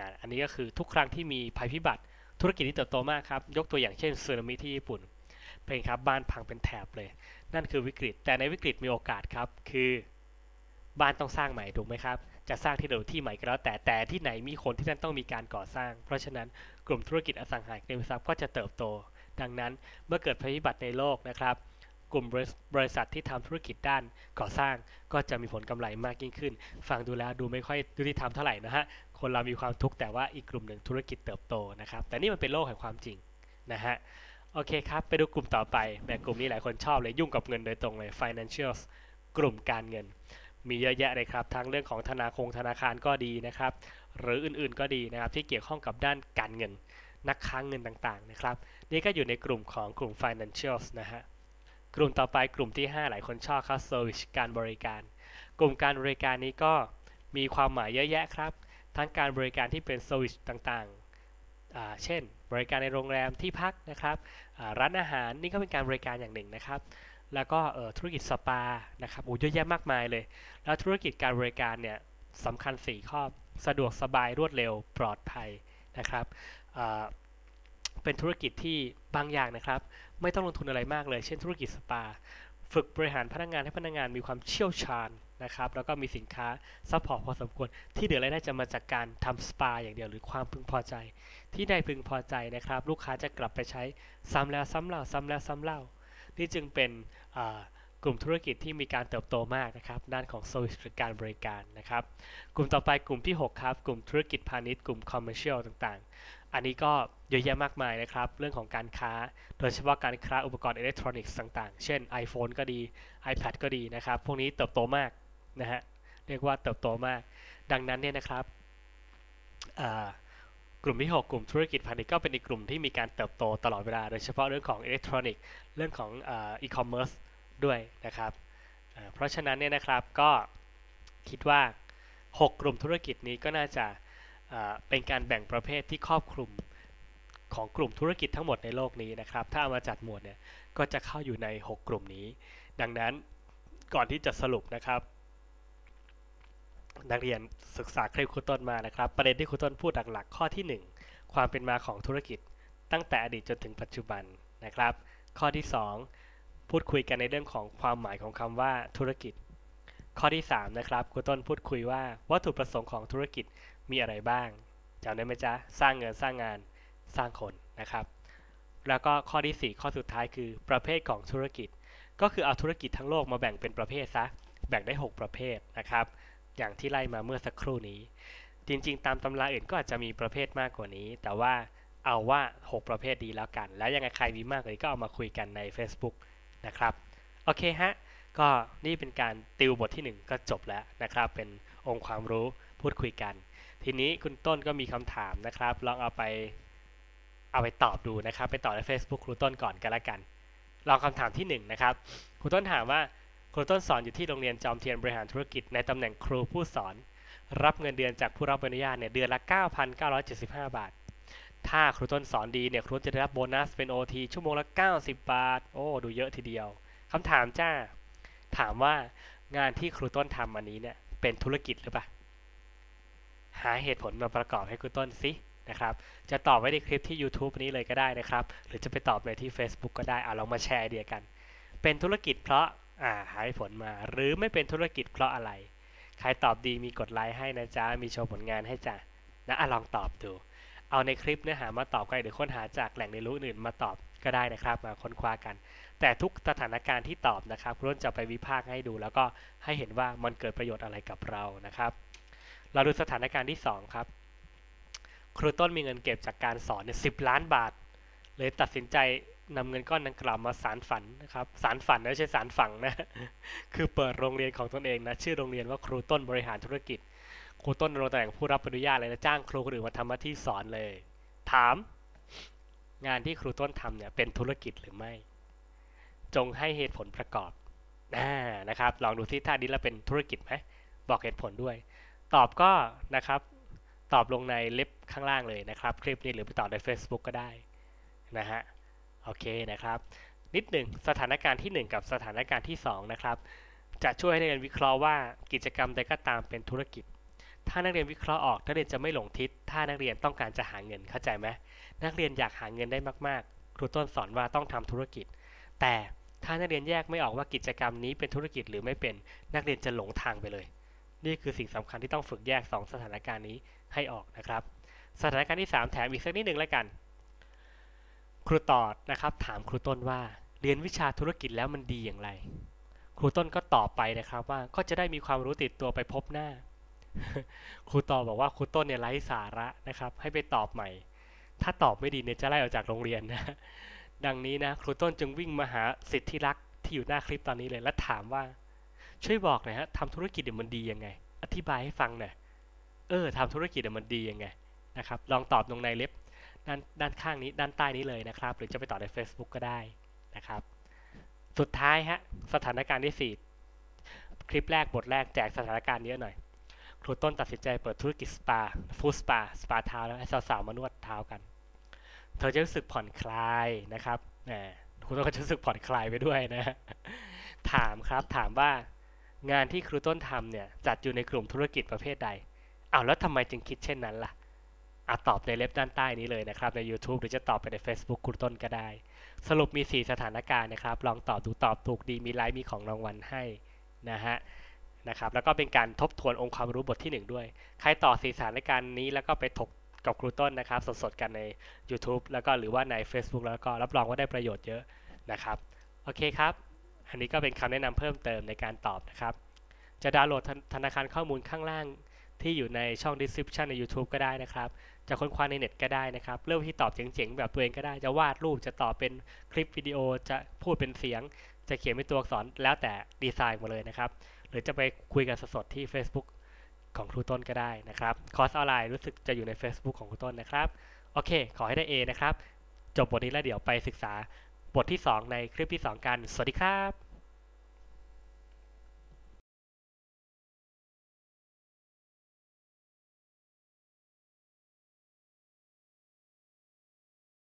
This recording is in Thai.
นะอันนี้ก็คือทุกครั้งที่มีภัยพิบัติธุรกิจที่เติบโตมากครับ ยกตัวอย่างเช่นสึนามิที่ญี่ปุ่นเป็นครับบ้านพังเป็นแถบเลย นั่นคือวิกฤต แต่ในวิกฤตมีโอกาสครับ คือบ้านต้องสร้างใหม่ถูกไหมครับ จะสร้างที่เดิมที่ใหม่ก็แล้วแต่แต่ที่ไหนมีคนที่นั่นต้องมีการก่อสร้าง เพราะฉะนั้นกลุ่มธุรกิจอสังหาริมทรัพย์ก็จะเติบโต ดังนั้นเมื่อเกิดภัยพิบัติในโลกนะครับ กลุ่มบริษัทที่ทำธุรกิจด้านก่อสร้างก็จะมีผลกำไรมากยิ่งขึ้น ฟังดูแล้วดูไม่ค่อยยุติธรรมเท่าไหร่นะฮะ คนเรามีความทุกข์แต่ว่าอีกกลุ่มหนึ่งธุรกิจเติบโตนะครับ แต่นี่มันเป็นโลกแห่งความจริงนะฮะ โอเคครับ ไปดูกลุ่มต่อไปแหมกลุ่มนี้หลายคนชอบเลยยุ่งกับเงินโดยตรงเลย financials กลุ่มการเงิน มีเยอะแยะเลยครับ ทั้งเรื่องของธนาคงธนาคารก็ดีนะครับ หรืออื่นๆก็ดีนะครับที่เกี่ยวข้องกับด้านการเงิน นักค้างเงินต่างๆนะครับ นี่ก็อยู่ในกลุ่มของกลุ่ม financials นะฮะ กลุ่มต่อไปกลุ่มที่ 5 หลายคนชอบครับ service การบริการ กลุ่มการบริการนี้ก็มีความหมายเยอะแยะครับ ทั้งการบริการที่เป็น service ต่างๆ เช่น บริการในโรงแรมที่พักนะครับ ร้านอาหารนี่ก็เป็นการบริการอย่างหนึ่งนะครับ แล้วก็ธุรกิจสปานะครับโอ้เยอะแยะมากมายเลย แล้วธุรกิจการบริการเนี่ยสำคัญ 4 ข้อ สะดวกสบายรวดเร็วปลอดภัยนะครับ เป็นธุรกิจที่บางอย่างนะครับ ไม่ต้องลงทุนอะไรมากเลย เช่นธุรกิจสปา ฝึกบริหารพนักงานให้พนักงานมีความเชี่ยวชาญนะครับ แล้วก็มีสินค้าซัพพอร์ตพอสมควร ที่เหลือรายได้จะมาจากการทำสปาอย่างเดียวหรือความพึงพอใจ ที่ได้พึงพอใจนะครับ ลูกค้าจะกลับไปใช้ซ้ำแล้วซ้ำเล่าซ้ำแล้วซ้ำเล่า นี่จึงเป็นกลุ่มธุรกิจที่มีการเติบโตมากนะครับ ด้านของโซลิสการบริการนะครับ กลุ่มต่อไปกลุ่มที่ 6 ครับ กลุ่มธุรกิจพาณิชย์ กลุ่มคอมเมอร์เชียลต่างๆ อันนี้ก็เยอะแยะมากมายนะครับ เรื่องของการค้า โดยเฉพาะการค้าอุปกรณ์อิเล็กทรอนิกส์ต่างๆ เช่น iPhone ก็ดี iPad ก็ดีนะครับ พวกนี้เติบโตมากนะฮะ เรียกว่าเติบโตมาก ดังนั้นเนี่ยนะครับ กลุ่มที่ 6 กลุ่มธุรกิจพาณิชย์ก็เป็นอีกกลุ่มที่มีการเติบโตตลอดเวลา โดยเฉพาะเรื่องของอิเล็กทรอนิกส์ เรื่องของอีคอมเมิร์ซด้วยนะครับ เพราะฉะนั้นเนี่ยนะครับก็คิดว่า 6 กลุ่มธุรกิจนี้ก็น่าจะ เป็นการแบ่งประเภทที่ครอบคลุมของกลุ่มธุรกิจทั้งหมดในโลกนี้นะครับ ถ้าเอามาจัดหมวดเนี่ยก็จะเข้าอยู่ใน 6 กลุ่มนี้ ดังนั้นก่อนที่จะสรุปนะครับ นักเรียนศึกษาคลิปครูต้นมานะครับ ประเด็นที่ครูต้นพูดหลักๆข้อที่ 1 ความเป็นมาของธุรกิจ ตั้งแต่อดีตจนถึงปัจจุบันนะครับ ข้อที่ 2 พูดคุยกันในเรื่องของความหมายของคำว่าธุรกิจ ข้อที่3นะครับครูต้นพูดคุยว่าวัตถุประสงค์ของธุรกิจ มีอะไรบ้างจำได้ไหมจ๊ะ สร้างเงินสร้างงานสร้างคนนะครับ แล้วก็ข้อที่ 4 ข้อสุดท้ายคือประเภทของธุรกิจ ก็คือเอาธุรกิจทั้งโลกมาแบ่งเป็นประเภทซะ แบ่งได้ 6 ประเภทนะครับ อย่างที่ไล่มาเมื่อสักครู่นี้ จริงๆ ตามตำราอื่นก็อาจจะมีประเภทมากกว่านี้ แต่ว่าเอาว่า 6 ประเภทดีแล้วกัน แล้วยังไงใครมีมากกว่านี้ก็เอามาคุยกันใน Facebook นะครับ โอเคฮะ ก็นี่เป็นการติวบทที่ 1 ก็จบแล้วนะครับ เป็นองค์ความรู้ พูดคุยกัน ทีนี้คุณต้นก็มีคำถามนะครับ ลองเอาไปเอาไปตอบดูนะครับ ไปตอบใน Facebook ครูต้นก่อนกันละกัน ลองคำถามที่1นนะครับ ครูต้นถามว่าครูต้นสอนอยู่ที่โรงเรียนจอมเทียนบริหารธุรกิจในตำแหน่งครูผู้สอน รับเงินเดือนจากผู้รับอนุญาตเนี่ยเดือนละ 9,975 บาท ถ้าครูต้นสอนดีเนี่ยครูจะได้รับโบนัสเป็น OT ชั่วโมงละ 90 บาท โอ้ดูเยอะทีเดียวคำถามจ้า ถามว่างานที่ครูต้นทำอันนี้เนี่ยเป็นธุรกิจหรือเปล่า หาเหตุผลมาประกอบให้ครูต้นสินะครับ จะตอบไว้ในคลิปที่ YouTube นี้เลยก็ได้นะครับ หรือจะไปตอบในที่ Facebook ก็ได้เอาลองมาแชร์ไอเดียกัน เป็นธุรกิจเพราะอ่าหายผลมา หรือไม่เป็นธุรกิจเพราะอะไร ใครตอบดีมีกดไลค์ให้นะจ๊ะ มีโชว์ผลงานให้จ้ะนะอะลองตอบดู เอาในคลิปเนื้อหามาตอบก็ได้หรือค้นหาจากแหล่งเรียนรู้อื่นมาตอบก็ได้นะครับ มาค้นคว้ากัน แต่ทุกสถานการณ์ที่ตอบนะครับรุ่นจะไปวิพากษ์ให้ดู แล้วก็ให้เห็นว่ามันเกิดประโยชน์อะไรกับเรานะครับ เราดูสถานการณ์ที่ 2 ครับ ครูต้นมีเงินเก็บจากการสอนเนี่ยสิล้านบาท เลยตัดสินใจนำเงินก้อนดังกล่าวมาสารฝันนะครับ สารฝันไม่ใช่สารฝังนะ คือเปิดโรงเรียนของตนเองนะ ชื่อโรงเรียนว่าครูต้นบริหารธุรกิจ ครูต้นโรงตำแหน่งผู้รับอนุญาตเลยนะ จ้างครูคนอื่นมาทำหน้าที่สอนเลย ถาม งานที่ครูต้นทำเนี่ยเป็นธุรกิจหรือไม่ จงให้เหตุผลประกอบนะครับ ลองดูที่ท่านี้แล้วเป็นธุรกิจไหม บอกเหตุผลด้วย ตอบก็นะครับตอบลงในเล็บข้างล่างเลยนะครับ คลิปนี้หรือไปตอบใน Facebook ก็ได้นะฮะโอเคนะครับ นิดหนึ่งสถานการณ์ที่ 1 กับสถานการณ์ที่ 2 นะครับ จะช่วยให้นักเรียนวิเคราะห์ว่ากิจกรรมใดก็ตามเป็นธุรกิจ ถ้านักเรียนวิเคราะห์ออกนักเรียนจะไม่หลงทิศ ถ้านักเรียนต้องการจะหาเงินเข้าใจไหมนักเรียนอยากหาเงินได้มากๆ ครูต้นสอนว่าต้องทำธุรกิจ แต่ถ้านักเรียนแยกไม่ออกว่ากิจกรรมนี้เป็นธุรกิจหรือไม่เป็นนักเรียนจะหลงทางไปเลย นี่คือสิ่งสำคัญที่ต้องฝึกแยก 2 สถานการณ์นี้ให้ออกนะครับ สถานการณ์ที่ 3 แถมอีกสักนิดหนึ่งแล้วกัน ครูตอดนะครับ ถามครูต้นว่าเรียนวิชาธุรกิจแล้วมันดีอย่างไร ครูต้นก็ตอบไปนะครับว่าก็จะได้มีความรู้ติดตัวไปพบหน้า ครูตอบบอกว่าครูต้นเนี่ยไร้สาระนะครับ ให้ไปตอบใหม่ ถ้าตอบไม่ดีเนี่ยจะไล่ออกจากโรงเรียนนะ ดังนี้นะ ครูต้นจึงวิ่งมาหาสิทธิรักที่อยู่หน้าคลิปตอนนี้เลย และถามว่า ช่วยบอกหน่อยฮะทำธุรกิจเนี่ยมันดียังไง อธิบายให้ฟังหน่อยเออทำธุรกิจเนี่ยมันดียังไงนะครับลองตอบตรงในเล็บด้านด้านข้างนี้ด้านใต้นี้เลยนะครับ หรือจะไปตอบใน Facebook ก็ได้นะครับ สุดท้ายฮะสถานการณ์ที่ 4 คลิปแรกบทแรกแจกสถานการณ์เยอะหน่อยครูต้นตัดสินใจเปิดธุรกิจสปาฟู้ดสปาสปาเท้าแล้วให้สาวๆมานวดเท้ากัน เธอจะรู้สึกผ่อนคลายนะครับแหมครูต้นก็จะรู้สึกผ่อนคลายไปด้วยนะ ถามครับถามว่า งานที่ครูต้นทำเนี่ยจัดอยู่ในกลุ่มธุรกิจประเภทใดอ้าวแล้วทำไมจึงคิดเช่นนั้นล่ะอาตอบในเล็บด้านใต้นี้เลยนะครับ ใน YouTube หรือจะตอบไปใน Facebook ครูต้นก็ได้ สรุปมี 4 สถานการณ์นะครับ ลองตอบดูตอบถูกดีมีไลฟ์มีของรางวัลให้นะฮะนะครับแล้วก็เป็นการทบทวนองค์ความรู้บทที่ 1 ด้วย ใครต่อสี่สถานการณ์นี้แล้วก็ไปถกกับครูต้นนะครับ สดๆกันใน YouTube แล้วก็หรือว่าใน Facebook แล้วก็รับรองว่าได้ประโยชน์เยอะนะครับ โอเคครับ อันนี้ก็เป็นคำแนะนำเพิ่มเติมในการตอบนะครับ จะดาวน์โหลดธธนาคารข้อมูลข้างล่างที่อยู่ในช่อง description ใน YouTube ก็ได้นะครับ จะค้นคว้าในเน็ตก็ได้นะครับ เริ่มที่ตอบเจ๋งๆ แบบตัวเองก็ได้ จะวาดรูป จะตอบเป็นคลิปวิดีโอ จะพูดเป็นเสียง จะเขียนเป็นตัวอักษร แล้วแต่ดีไซน์มาเลยนะครับ หรือจะไปคุยกันสดๆที่ Facebook ของครูต้นก็ได้นะครับ คอร์สออนไลน์รู้สึกจะอยู่ใน Facebook ของครูต้นนะครับ โอเค ขอให้ได้ A นะครับ จบบทนี้แล้วเดี๋ยวไปศึกษา บทที่ 2 ในคลิปที่ 2 กัน สวัสดีครับ